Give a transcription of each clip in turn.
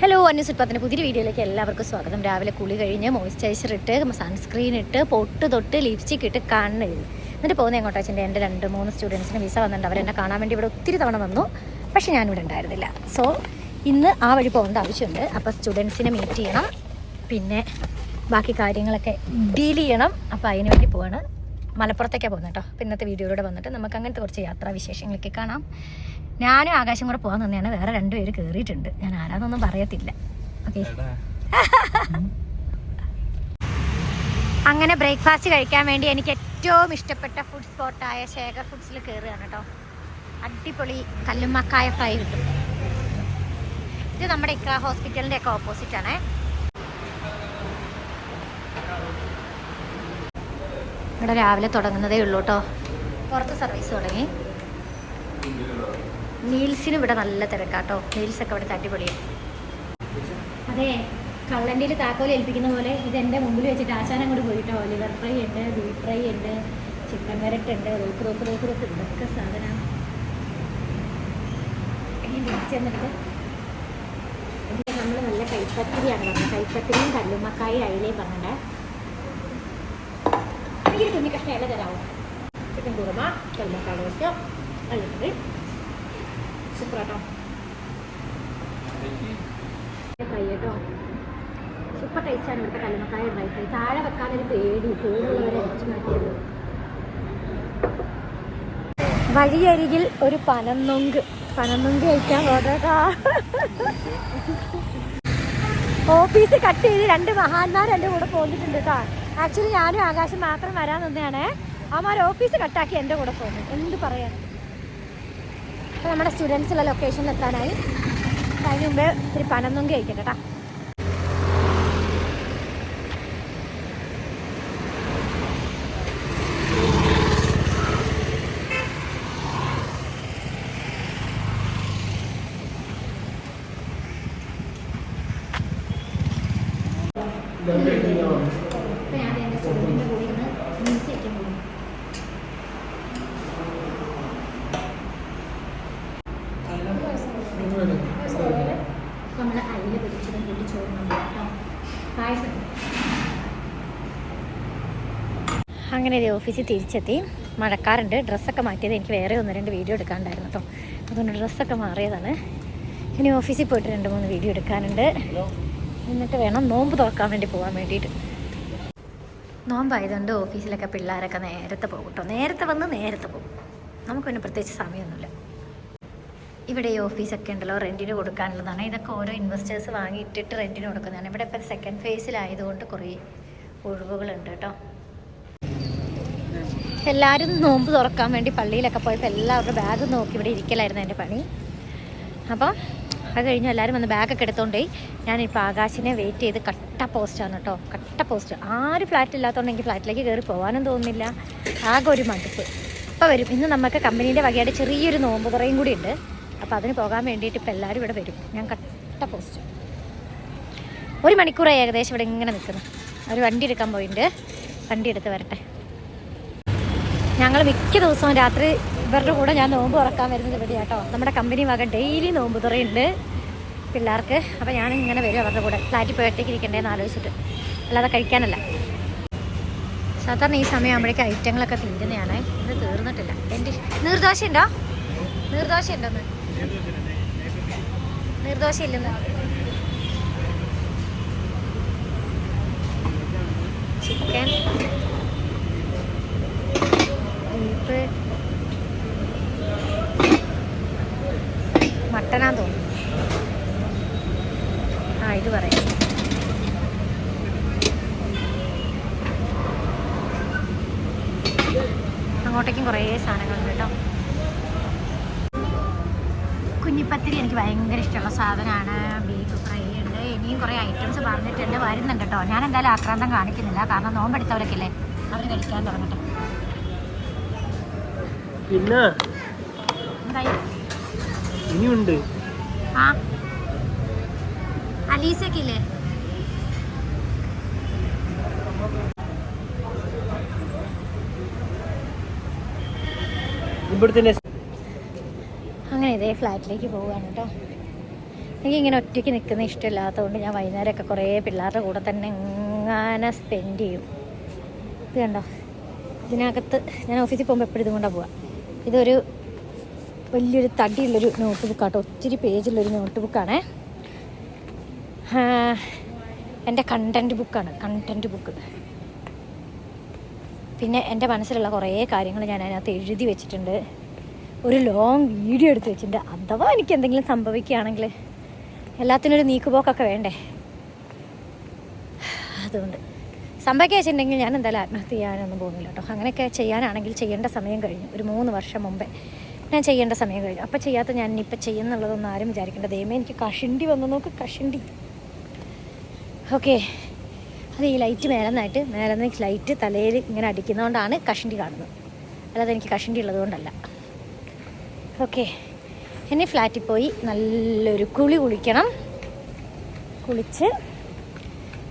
Hello അന്യസുൽപ്പത്തിന്റെ പുതിയ വീഡിയോയിലേക്ക് എല്ലാവർക്കും സ്വാഗതം. രാവിലെ കുളി കഴിഞ്ഞ് മോയ്സ്ചറൈസർ ഇട്ട് സൺസ്ക്രീൻ ഇട്ട് പൊട്ട് തൊട്ട് ലിപ്സ്റ്റിക് ഇട്ട് കണ്ണെഴുതി. എന്നിട്ട് പോകുന്ന എങ്ങോട്ടാ അച്ഛന്റെ എന്റെ രണ്ട് മൂന്ന് സ്റ്റുഡൻസിന് വിസ വന്നിട്ടുണ്ട്. അവരെന്നെ കാണാൻ വേണ്ടി ഇവിടെ ഒത്തിരി തവണ വന്നു. പക്ഷേ ഞാനിവിടെ ഉണ്ടായിരുന്നില്ല. സോ ഇന്ന് ആ വഴി പോകേണ്ട ആവശ്യമുണ്ട്. അപ്പോൾ സ്റ്റുഡൻസിനെ മീറ്റ് ചെയ്യണം. പിന്നെ ബാക്കി കാര്യങ്ങളൊക്കെ ഡീൽ ചെയ്യണം. അപ്പോൾ അതിന് വേണ്ടി പോവാണ്. മലപ്പുറത്തേക്കാണ് പോകുന്നത് കേട്ടോ. അപ്പോൾ ഇന്നത്തെ വീഡിയോയിലൂടെ വന്നിട്ട് നമുക്ക് അങ്ങനത്തെ കുറച്ച് യാത്രാ വിശേഷങ്ങളൊക്കെ കാണാം. ഞാനും ആകാശം കൂടെ പോകാൻ തന്നെയാണ് വേറെ രണ്ടുപേര് കയറിയിട്ടുണ്ട് ഞാൻ ആരാന്നൊന്നും പറയത്തില്ല. ഓക്കെ അങ്ങനെ ബ്രേക്ക്ഫാസ്റ്റ് കഴിക്കാൻ വേണ്ടി എനിക്ക് ഏറ്റവും ഇഷ്ടപ്പെട്ട ഫുഡ് സ്പോട്ടായ ശേഖർ ഫുഡ്സിൽ കയറുകയാണ് കേട്ടോ. അടിപൊളി കല്ലുമ്മക്കായ ഫ്രൈ കിട്ടും. ഇത് നമ്മുടെ ഇക്ര ഹോസ്പിറ്റലിന്റെ ഒക്കെ ഓപ്പോസിറ്റ് ഇവിടെ രാവിലെ തുടങ്ങുന്നതേ ഉള്ളൂ കേട്ടോ പുറത്ത് സർവീസ് തുടങ്ങി. നീൽസിന് ഇവിടെ നല്ല തിരക്കാട്ടോ നീൽസ് ഒക്കെ ഇവിടെ അടിപൊളിയാണ് അതെ കള്ളന്റെ താക്കോൽ ഏൽപ്പിക്കുന്ന പോലെ ഇത് എന്റെ മുമ്പിൽ വെച്ചിട്ട് ആശാനം അങ്ങോട്ട് പോയിട്ടോ ലിവർ ഫ്രൈ ഉണ്ട് ബീഫ് ഫ്രൈ ഉണ്ട് ചിക്കൻ വരട്ട് ഉണ്ട് റോക്ക് റോക്ക് റോക്ക് റോക്ക് ഇതൊക്കെ സാധനമാണ് നമ്മൾ നല്ല കൈപ്പത്തിരിയാണ് കൈപ്പത്തിരിയും കല്ലുമ്മക്കായും അയിലേ പറഞ്ഞേ എനിക്കൊരു തുണി കഷ്ണം ഇല തരാമോ ചിക്കൻ കുറുമ കല്ലുമ്മക്കാട് വെച്ചോ അയ്യോ സൂപ്പറാട്ടോ കേട്ടോ സൂപ്പർ ടേസ്റ്റാണ് ഇവിടുത്തെ കല്ലുമക്കായ ഡ്രൈ ഫ്രൈ താഴെ വെക്കാനൊരു പേടി പേടിയുള്ളവരെ അടിച്ചു മാറ്റിയത് വഴിയരികിൽ ഒരു പനന്നൊങ്ക് പനന്നൊങ്ക് കഴിക്കാൻ പോകാ ഓഫീസ് കട്ട് ചെയ്ത് രണ്ട് മഹാന്മാർ എന്റെ കൂടെ പോന്നിട്ടുണ്ട് കേട്ടോ. ആക്ച്വലി ഞാനും ആകാശം മാത്രം വരാൻ നിന്നതാണ്. അവന്മാർ ഓഫീസ് കട്ടാക്കി എന്റെ കൂടെ പോകുന്നു. എന്ത് പറയാൻ? അപ്പോൾ നമ്മുടെ സ്റ്റുഡൻസുള്ള ലൊക്കേഷനിൽ എത്താനായി. അതിന് മുമ്പേ ഇത്തിരി പനൊന്നും കഴിക്കട്ടെ കേട്ടോ അപ്പോൾ ഞാൻ എന്റെ സ്റ്റുഡന്റിന്റെ കൂടെ ഇന്ന് മ്യൂസ് വയ്ക്കാൻ പോകുന്നു. നമ്മൾ അയില പിടിച്ചതും കൂട്ടി ചോറും കേട്ടോ പായസം. അങ്ങനെ ഇത് ഓഫീസിൽ തിരിച്ചെത്തി. മഴക്കാറുണ്ട്. ഡ്രസ്സൊക്കെ മാറ്റിയത്. എനിക്ക് വേറെ ഒന്ന് രണ്ട് വീഡിയോ എടുക്കാനുണ്ടായിരുന്നു കേട്ടോ അതുകൊണ്ട് ഡ്രസ്സൊക്കെ മാറിയതാണ്. ഇനി ഓഫീസിൽ പോയിട്ട് രണ്ട് മൂന്ന് വീഡിയോ എടുക്കാനുണ്ട്. എന്നിട്ട് വേണം നോമ്പ് തുറക്കാൻ വേണ്ടി പോകാൻ വേണ്ടിയിട്ട്. നോമ്പായതുകൊണ്ട് ഓഫീസിലൊക്കെ പിള്ളേരൊക്കെ നേരത്തെ പോകും കേട്ടോ. നേരത്തെ വന്ന് നേരത്തെ പോകും. നമുക്ക് പിന്നെ പ്രത്യേകിച്ച് സമയമൊന്നുമില്ല. ഇവിടെ ഈ ഓഫീസൊക്കെ ഉണ്ടല്ലോ റെന്റിന് കൊടുക്കാനുള്ളതാണ്. ഇതൊക്കെ ഓരോ ഇൻവെസ്റ്റേഴ്സ് വാങ്ങിയിട്ടിട്ട് റെന്റിന് കൊടുക്കുന്നതാണ്. ഇവിടെ ഇപ്പം സെക്കൻഡ് ഫേസിലായതുകൊണ്ട് കുറേ ഒഴിവുകളുണ്ട് കേട്ടോ. എല്ലാവരും നോമ്പ് തുറക്കാൻ വേണ്ടി പള്ളിയിലൊക്കെ പോയപ്പോൾ എല്ലാവരുടെ ബാഗ് നോക്കി ഇവിടെ ഇരിക്കലായിരുന്നു എന്റെ പണി. അപ്പോൾ അത് കഴിഞ്ഞ് എല്ലാവരും വന്ന് ബാഗൊക്കെ എടുത്തോണ്ടേ ഞാനിപ്പോൾ ആകാശിനെ വെയിറ്റ് ചെയ്ത് കട്ട പോസ്റ്റാണ് കേട്ടോ കട്ട പോസ്റ്റ് ആര് ഫ്ലാറ്റ് ഇല്ലാത്തതുകൊണ്ട് എനിക്ക് ഫ്ലാറ്റിലേക്ക് കയറി പോകാനും തോന്നുന്നില്ല. ആകെ ഒരു മടുപ്പ്. അപ്പോൾ വരും. ഇന്ന് നമുക്ക് കമ്പനീന്റെ വകയായിട്ട് ചെറിയൊരു നോമ്പ് തുറയും കൂടി ഉണ്ട്. അപ്പോൾ അതിന് പോകാൻ വേണ്ടിയിട്ട് ഇപ്പോൾ എല്ലാവരും ഇവിടെ വരും. ഞാൻ കട്ട പോസ്റ്റ് ഒരു മണിക്കൂറായി ഏകദേശം ഇവിടെ ഇങ്ങനെ നിൽക്കുന്നു ഒരു വണ്ടി എടുക്കാൻ പോയിട്ടുണ്ട് വണ്ടി എടുത്ത് വരട്ടെ. ഞങ്ങൾ മിക്ക ദിവസവും രാത്രി ഇവരുടെ കൂടെ ഞാൻ നോമ്പ് തുറക്കാൻ വരുന്നത് ഇവിടെ കേട്ടോ നമ്മുടെ കമ്പനി വക ഡെയിലി നോമ്പ് തുറയുണ്ട് പിള്ളേർക്ക്. അപ്പോൾ ഞാൻ ഇങ്ങനെ വരും അവരുടെ കൂടെ. ഫ്ലാറ്റിൽ പോയി ഒറ്റയ്ക്ക് ഇരിക്കണ്ടേന്ന് ആലോചിച്ചിട്ട്. അല്ലാതെ കഴിക്കാനല്ല. സാധാരണ ഈ സമയമാകുമ്പോഴേക്കും ഐറ്റങ്ങളൊക്കെ തീരുന്നതാണ് ഇത് തീർന്നിട്ടില്ല. എന്റെ നീർദോശ ഉണ്ടോ നീർദോശ ഉണ്ടോന്ന് നീർദോശ ഇല്ലെന്ന് ചിക്കൻ മട്ടനാ തോന്നുന്നു. ആ ഇത് പറയാം. അങ്ങോട്ടേക്കും കുറേ സാധനങ്ങളുണ്ട് കേട്ടോ. കുഞ്ഞിപ്പത്തിരി എനിക്ക് ഭയങ്കര ഇഷ്ടമുള്ള സാധനമാണ്. ബീഫ് ഫ്രൈ ഉണ്ട്. ഇനിയും കുറേ ഐറ്റംസ് പറഞ്ഞിട്ടുണ്ട്. വരുന്നുണ്ട് കേട്ടോ. ഞാൻ എന്തായാലും ആക്രാന്തം കാണിക്കുന്നില്ല. കാരണം നോമ്പെടുത്തവരൊക്കെ അല്ലേ അവർ കഴിക്കാൻ തുടങ്ങട്ടെ. പിന്നെ? എന്തായി? ഇനിയുണ്ട്. അങ്ങനെ ഇതേ ഫ്ലാറ്റിലേക്ക് പോവുകയാണ് കേട്ടോ. എനിക്കിങ്ങനെ ഒറ്റയ്ക്ക് നിൽക്കുന്ന ഇഷ്ടമില്ലാത്തതുകൊണ്ട് ഞാൻ വൈകുന്നേരമൊക്കെ കുറേ പിള്ളേരുടെ കൂടെ തന്നെ ഇങ്ങനെ സ്പെൻഡ് ചെയ്യും. ഇത് കണ്ടോ? ഇതിനകത്ത് ഞാൻ ഓഫീസിൽ പോകുമ്പോൾ എപ്പോഴും ഇതും കൊണ്ടാണ് പോവുക. ഇതൊരു വലിയൊരു തടിയുള്ളൊരു നോട്ട് ബുക്കാട്ടോ ഒത്തിരി പേജുള്ളൊരു നോട്ട് ബുക്കാണേ എന്റെ കണ്ടന്റ് ബുക്കാണ് കണ്ടന്റ് ബുക്ക് പിന്നെ എന്റെ മനസ്സിലുള്ള കുറേ കാര്യങ്ങൾ ഞാൻ അതിനകത്ത് എഴുതി വെച്ചിട്ടുണ്ട്. ഒരു ലോങ് വീഡിയോ എടുത്ത് വെച്ചിട്ടുണ്ട്. അഥവാ എനിക്ക് എന്തെങ്കിലും സംഭവിക്കുകയാണെങ്കിൽ എല്ലാത്തിനും ഒരു നീക്കുപോക്കൊക്കെ വേണ്ടേ? അതുകൊണ്ട്. സംഭവിക്കുക വെച്ചിട്ടുണ്ടെങ്കിൽ ഞാൻ എന്തായാലും ആത്മഹത്യ ചെയ്യാനൊന്നും പോകുന്നില്ല കേട്ടോ. അങ്ങനെയൊക്കെ ചെയ്യാനാണെങ്കിൽ ചെയ്യേണ്ട സമയം കഴിഞ്ഞു. ഒരു മൂന്ന് വർഷം മുമ്പേ. ഞാൻ ചെയ്യേണ്ട സമയം കഴിഞ്ഞു. അപ്പോൾ ചെയ്യാത്ത ഞാൻ ഇനിയിപ്പോൾ ചെയ്യുന്നുള്ളതൊന്നും ആരും വിചാരിക്കേണ്ട. ദൈവമേ എനിക്ക് കഷിണ്ടി വന്നു. നോക്ക് കഷിണ്ടി. ഓക്കെ. അത് ഈ ലൈറ്റ് മേലെന്നായിട്ട് മേലെന്ന് ലൈറ്റ് തലയിൽ ഇങ്ങനെ അടിക്കുന്നതുകൊണ്ടാണ് കഷിണ്ടി കാണുന്നത്. അല്ലാതെ എനിക്ക് കഷിണ്ടി ഉള്ളതുകൊണ്ടല്ല ഓക്കെ. ഇനി ഫ്ലാറ്റിൽ പോയി നല്ലൊരു കുളി കുളിക്കണം. കുളിച്ച്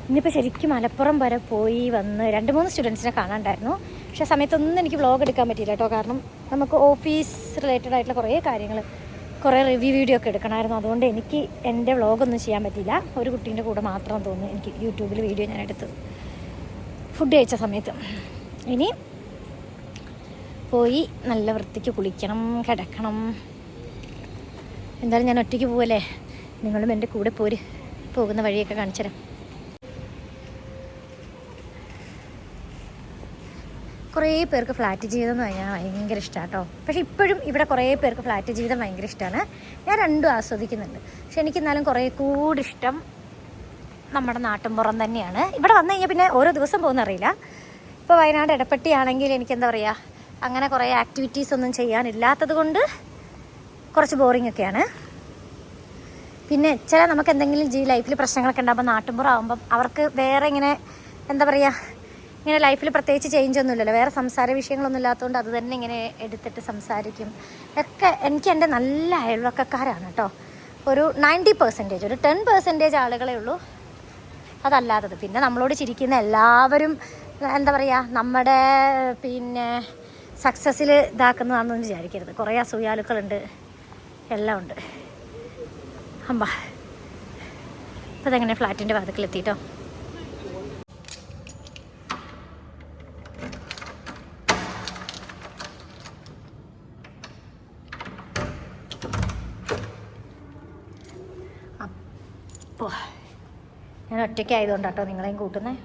ഇന്നിപ്പോൾ ശരിക്കും മലപ്പുറം വരെ പോയി വന്ന് രണ്ട് മൂന്ന് സ്റ്റുഡൻസിനെ കാണാണ്ടായിരുന്നു. പക്ഷേ ആ സമയത്തൊന്നും എനിക്ക് വ്ളോഗ് എടുക്കാൻ പറ്റിയില്ല കേട്ടോ. കാരണം നമുക്ക് ഓഫീസ് റിലേറ്റഡ് ആയിട്ടുള്ള കുറേ കാര്യങ്ങൾ കുറേ റിവ്യൂ വീഡിയോ ഒക്കെ എടുക്കണമായിരുന്നു. അതുകൊണ്ട് എനിക്ക് എന്റെ വ്ളോഗൊന്നും ചെയ്യാൻ പറ്റിയില്ല. ഒരു കുട്ടീന്റെ കൂടെ മാത്രം തോന്നുന്നു എനിക്ക് യൂട്യൂബിൽ വീഡിയോ ഞാൻ എടുത്തത് ഫുഡ് കഴിച്ച സമയത്ത്. ഇനി പോയി നല്ല വൃത്തിക്ക് കുളിക്കണം കിടക്കണം. എന്തായാലും ഞാൻ ഒറ്റയ്ക്ക് പോവല്ലേ? നിങ്ങളും എന്റെ കൂടെ പോര് പോകുന്ന വഴിയൊക്കെ കാണിച്ചു തരാം കുറേ പേർക്ക് ഫ്ലാറ്റ് ജീവിതം എന്ന് പറഞ്ഞാൽ ഭയങ്കര ഇഷ്ടമാണ് കേട്ടോ പക്ഷേ ഇപ്പോഴും ഇവിടെ കുറേ പേർക്ക് ഫ്ലാറ്റ് ജീവിതം ഭയങ്കര ഇഷ്ടമാണ് ഞാൻ രണ്ടും ആസ്വദിക്കുന്നുണ്ട്. പക്ഷെ എനിക്ക് എന്നാലും കുറേ കൂടി ഇഷ്ടം നമ്മുടെ നാട്ടിൻപുറം തന്നെയാണ്. ഇവിടെ വന്നു കഴിഞ്ഞാൽ പിന്നെ ഓരോ ദിവസം പോകുന്ന അറിയില്ല. ഇപ്പോൾ വയനാട് എടപ്പെട്ടി ആണെങ്കിൽ എനിക്ക് എന്താ പറയുക അങ്ങനെ കുറേ ആക്ടിവിറ്റീസ് ഒന്നും ചെയ്യാനില്ലാത്തത് കൊണ്ട് കുറച്ച് ബോറിംഗ് ഒക്കെയാണ്. പിന്നെ ചില നമുക്ക് എന്തെങ്കിലും ജീ ലൈഫിൽ പ്രശ്നങ്ങളൊക്കെ ഉണ്ടാകുമ്പോൾ നാട്ടിൻപുറം ആകുമ്പം അവർക്ക് വേറെ ഇങ്ങനെ എന്താ പറയുക ഇങ്ങനെ ലൈഫിൽ പ്രത്യേകിച്ച് ചേഞ്ച് ഒന്നുമില്ലല്ലോ. വേറെ സംസാര വിഷയങ്ങളൊന്നും ഇല്ലാത്തതുകൊണ്ട് അത് തന്നെ ഇങ്ങനെ എടുത്തിട്ട് സംസാരിക്കും. ഒക്കെ എനിക്ക് എന്റെ നല്ല അയൽവക്കക്കാരാണ് കേട്ടോ. ഒരു നയന്റി പെർസെന്റേജ് ഒരു ടെൻ പെർസെന്റേജ് ആളുകളേ ഉള്ളൂ. അതല്ലാത്തത്. പിന്നെ നമ്മളോട് ചിരിക്കുന്ന എല്ലാവരും എന്താ പറയുക നമ്മുടെ പിന്നെ സക്സസ്സിൽ ഇതാക്കുന്നതാണെന്ന് വിചാരിക്കരുത്. കുറേ അസൂയാലുക്കളുണ്ട്. എല്ലാം ഉണ്ട്. അമ്പ അപ്പോൾ അതെങ്ങനെ ഫ്ലാറ്റിന്റെ വാതിക്കലെത്തിയിട്ടോ ഞാൻ ഒറ്റയ്ക്ക് ആയതുകൊണ്ട് കേട്ടോ നിങ്ങളെയും കൂട്ടുന്നേ?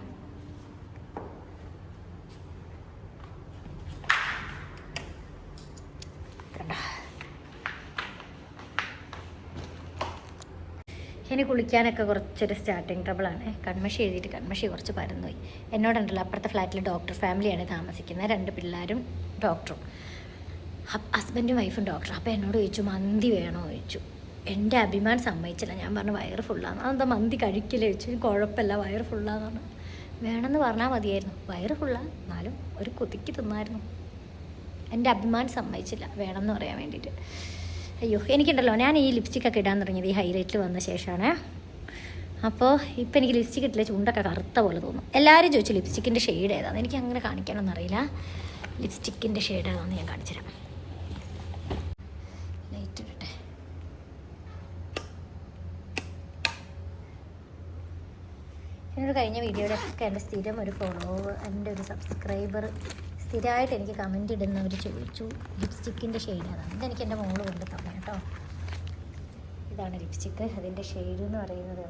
ഇനി കുളിക്കാനൊക്കെ കുറച്ചൊരു സ്റ്റാർട്ടിങ് ട്രബിളാണ് കൺമഷി എഴുതിയിട്ട് കൺമഷി കുറച്ച് പരന്നുപോയി. എന്നോടുണ്ടല്ലോ അപ്പുറത്തെ ഫ്ലാറ്റിൽ ഡോക്ടർ ഫാമിലിയാണ് താമസിക്കുന്നത്. രണ്ട് പിള്ളേരും ഡോക്ടറും ഹസ്ബൻഡും വൈഫും ഡോക്ടർ അപ്പോൾ എന്നോട് ചോദിച്ചു മന്തി വേണോ ചോദിച്ചു. എന്റെ അഭിമാനം സമ്മതിച്ചില്ല. ഞാൻ പറഞ്ഞു വയറ് ഫുള്ളാന്ന് അതെന്താ മന്തി കഴിക്കില്ല ചോദിച്ചു. കുഴപ്പമില്ല വയറ് ഫുള്ളാന്ന് വേണമെന്ന് പറഞ്ഞാൽ മതിയായിരുന്നു. വയറ് ഫുള്ളാ എന്നാലും ഒരു കൊതിക്ക് തിന്നായിരുന്നു. എന്റെ അഭിമാനം സമ്മതിച്ചില്ല. വേണമെന്ന് പറയാൻ വേണ്ടിയിട്ട്. അയ്യോ എനിക്കുണ്ടല്ലോ. ഞാൻ ഈ ലിപ്സ്റ്റിക്കൊക്കെ ഇടാൻ തുടങ്ങിയത് ഈ ഹൈലൈറ്റിൽ വന്ന ശേഷമാണ്. അപ്പോൾ ഇപ്പം എനിക്ക് ലിപ്സ്റ്റിക് ഇട്ടില്ല. ചുണ്ടൊക്കെ കറുത്ത പോലെ തോന്നും. എല്ലാവരും ചോദിച്ചു ലിപ്സ്റ്റിക്കിന്റെ ഷെയ്ഡ് ഏതാണ് എനിക്ക് അങ്ങനെ കാണിക്കാനൊന്നും അറിയില്ല. ലിപ്സ്റ്റിക്കിന്റെ ഷെയ്ഡ് ഏതാണെന്ന് ഞാൻ കാണിച്ചു തരാം ലൈറ്റ് ഇടട്ടെ എന്നോട് കഴിഞ്ഞ വീഡിയോയിലൊക്കെ എന്റെ സ്ഥിരം ഒരു ഫോളോവർ എന്റെ ഒരു സബ്സ്ക്രൈബർ സ്ഥിരമായിട്ട് എനിക്ക് കമന്റ് ഇടുന്നവർ ചോദിച്ചു ലിപ്സ്റ്റിക്കിന്റെ ഷെയ്ഡ് അതാണ് ഇതെനിക്ക് എന്റെ മോൾ കൊണ്ട് തന്നെ കേട്ടോ. ഇതാണ് ലിപ്സ്റ്റിക്ക് അതിന്റെ ഷെയ്ഡ് എന്ന് പറയുന്നത്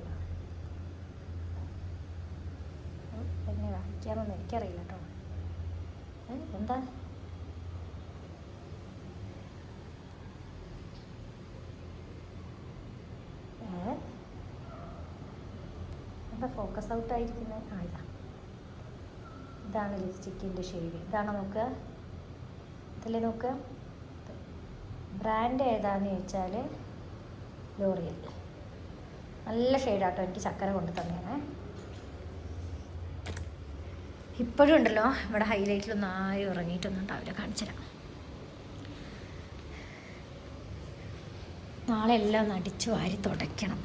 എന്നെ വായിക്കാമെന്ന് എനിക്കറിയില്ല കേട്ടോ. എന്താ? ഏ? എന്താ ഫോക്കസ് ഔട്ട് ആയിരിക്കുന്നത് ആ ഇതാ ഇതാണ് ലിപ്സ്റ്റിക്കിന്റെ ഷെയ്ഡ്. ഇതാണ് നോക്കുക? ഇതിൽ നോക്കുക? ബ്രാൻഡ് ഏതാന്ന് ചോദിച്ചാൽ ലോറിയൽ. നല്ല ഷെയ്ഡാട്ടോ. എനിക്ക് ചക്കര കൊണ്ട് തന്നെയാണ് ഇപ്പോഴും ഉണ്ടല്ലോ ഇവിടെ ഹൈലൈറ്റിലൊന്നും ആരും ഇറങ്ങിയിട്ടൊന്നും ഉണ്ടാവില്ല. കാണിച്ചു തരാം. നാളെ എല്ലാം ഒന്ന് അടിച്ചു വാരി തുടയ്ക്കണം.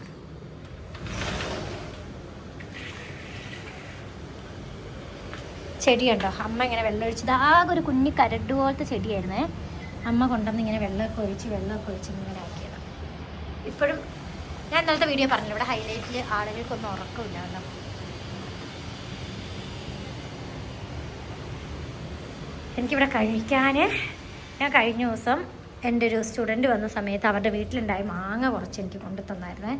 ചെടിയുണ്ടോ? അമ്മ ഇങ്ങനെ വെള്ളം ഒഴിച്ചത്. ആകെ ഒരു കുഞ്ഞി കരട് പോലത്തെ ചെടിയായിരുന്നേ. അമ്മ കൊണ്ടുവന്ന് ഇങ്ങനെ വെള്ളമൊക്കെ ഒഴിച്ച് വെള്ളമൊക്കെ ഒഴിച്ച് ഇങ്ങനെ ആക്കിയത് ഇപ്പോഴും ഞാൻ ഇന്നലത്തെ വീഡിയോ പറഞ്ഞില്ല ഇവിടെ ഹൈലൈറ്റിൽ ആളുകൾക്കൊന്നും ഉറക്കമില്ല കേട്ടോ. എനിക്കിവിടെ കഴിക്കാൻ ഞാൻ കഴിഞ്ഞ ദിവസം എന്റെ ഒരു സ്റ്റുഡന്റ് വന്ന സമയത്ത് അവരുടെ വീട്ടിലുണ്ടായ മാങ്ങ കുറച്ച് എനിക്ക് കൊണ്ടു തന്നായിരുന്നേ.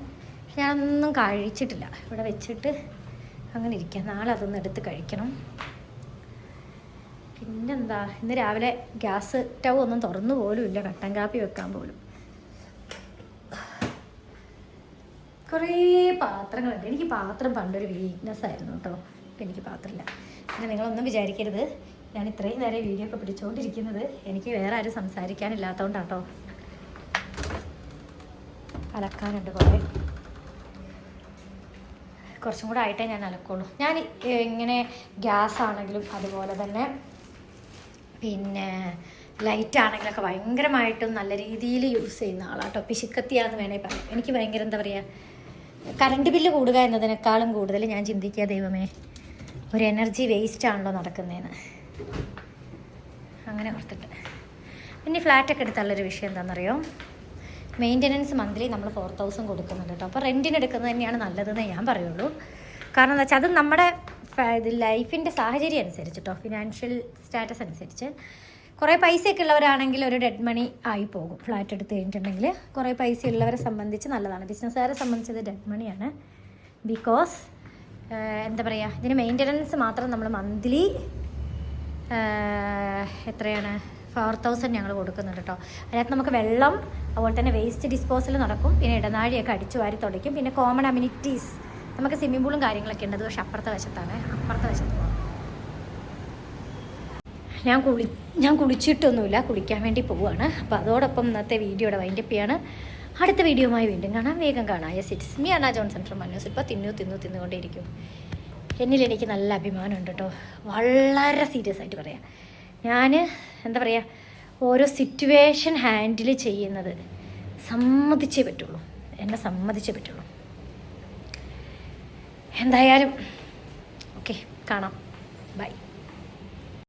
ഞാനൊന്നും കഴിച്ചിട്ടില്ല. ഇവിടെ വെച്ചിട്ട് അങ്ങനെ ഇരിക്കാം. നാളെ അതൊന്ന് എടുത്ത് കഴിക്കണം. പിന്നെന്താ ഇന്ന് രാവിലെ ഗ്യാസ് സ്റ്റവ് ഒന്നും തുറന്നു പോലും ഇല്ല. കട്ടൻ കാപ്പി വെക്കാൻ പോലും. കുറേ പാത്രങ്ങളുണ്ട് എനിക്ക് പാത്രം പണ്ടൊരു വീക്ക്നെസ് ആയിരുന്നു കേട്ടോ. ഇപ്പം എനിക്ക് പാത്രമില്ല. പിന്നെ നിങ്ങളൊന്നും വിചാരിക്കരുത്. ഞാൻ ഇത്രയും നേരം വീഡിയോ ഒക്കെ പിടിച്ചുകൊണ്ടിരിക്കുന്നത് എനിക്ക് വേറെ ആരും സംസാരിക്കാനില്ലാത്തതുകൊണ്ടാട്ടോ അലക്കാനുണ്ട് കുറേ. കുറച്ചും കൂടെ ആയിട്ടേ ഞാൻ അലക്കുള്ളൂ. ഞാൻ ഇങ്ങനെ ഗ്യാസ് ആണെങ്കിലും അതുപോലെ തന്നെ പിന്നെ ലൈറ്റ് ആണെങ്കിലൊക്കെ ഭയങ്കരമായിട്ടും നല്ല രീതിയിൽ യൂസ് ചെയ്യുന്ന ആളാട്ടോ. പിശുക്കത്തിയാന്ന് വേണേൽ പറയാം. എനിക്ക് ഭയങ്കര എന്താ പറയുക കറണ്ട് ബില്ല് കൂടുക എന്നതിനേക്കാളും കൂടുതൽ ഞാൻ ചിന്തിക്കുക ദൈവമേ ഒരു എനർജി വേസ്റ്റ് ആണല്ലോ നടക്കുന്നതെന്ന് അങ്ങനെ ഓർത്തിട്ട്. പിന്നെ ഫ്ലാറ്റൊക്കെ എടുത്തുള്ളൊരു വിഷയം എന്താണെന്നറിയോ മെയിന്റനൻസ് മന്ത്ലി നമ്മൾ ഫോർ തൗസൻഡ് കൊടുക്കുന്നുണ്ട് കേട്ടോ അപ്പോൾ റെന്റിന് എടുക്കുന്നത് തന്നെയാണ് നല്ലതെന്ന് ഞാൻ പറയുള്ളൂ. കാരണം എന്താ വെച്ചാൽ അത് നമ്മുടെ ഇത് ലൈഫിന്റെ സാഹചര്യം അനുസരിച്ച് കേട്ടോ ഫിനാൻഷ്യൽ സ്റ്റാറ്റസ് അനുസരിച്ച്. കുറേ പൈസയൊക്കെ ഉള്ളവരാണെങ്കിൽ ഒരു ഡെഡ് മണി ആയി പോകും ഫ്ലാറ്റ് എടുത്ത് കഴിഞ്ഞിട്ടുണ്ടെങ്കിൽ. കുറേ പൈസ ഉള്ളവരെ സംബന്ധിച്ച് നല്ലതാണ്. ബിസിനസ്സുകാരെ സംബന്ധിച്ചത് ഡെഡ് മണിയാണ് ബിക്കോസ് എന്താ പറയുക ഇതിന് മെയിന്റനൻസ് മാത്രം നമ്മൾ മന്ത്ലി എത്രയാണ്? ഫോർ തൗസൻഡ് ഞങ്ങൾ കൊടുക്കുന്നുണ്ട് കേട്ടോ അതിനകത്ത് നമുക്ക് വെള്ളം അതുപോലെ തന്നെ വേസ്റ്റ് ഡിസ്പോസൽ നടക്കും. പിന്നെ ഇടനാഴിയൊക്കെ അടിച്ചു വാരി തുടയ്ക്കും. പിന്നെ കോമൺ അമ്യൂണിറ്റീസ് നമുക്ക് സ്വിമ്മിംഗ് പൂളും കാര്യങ്ങളൊക്കെ ഉണ്ട്. അത് പക്ഷെ അപ്പുറത്തെ വശത്താണ്. അപ്പുറത്തെ വശത്ത് ഞാൻ കുളി ഞാൻ കുളിച്ചിട്ടൊന്നുമില്ല. കുളിക്കാൻ വേണ്ടി പോവുകയാണ് അപ്പോൾ അതോടൊപ്പം ഇന്നത്തെ വീഡിയോയുടെ വൈൻഡപ്പ് ചെയ്യാണ്. അടുത്ത വീഡിയോയുമായി വീണ്ടും കാണാം. വേഗം കാണാം. യെസ് ഇറ്റ്സ് മി അണ്ണ ജോൺസൺ ഫ്രം മന്യൂസ് ഇപ്പോൾ തിന്നു തിന്നു തിന്നുകൊണ്ടേയിരിക്കും. എന്നിൽ എനിക്ക് നല്ല അഭിമാനമുണ്ട് കേട്ടോ. വളരെ സീരിയസ് ആയിട്ട് പറയാം. ഞാൻ എന്താ പറയുക ഓരോ സിറ്റുവേഷൻ ഹാൻഡിൽ ചെയ്യുന്നത് സമ്മതിച്ചേ പറ്റുള്ളൂ. എന്നെ സമ്മതിച്ചേ പറ്റുള്ളൂ. എന്തായാലും ഓക്കെ കാണാം. ബൈ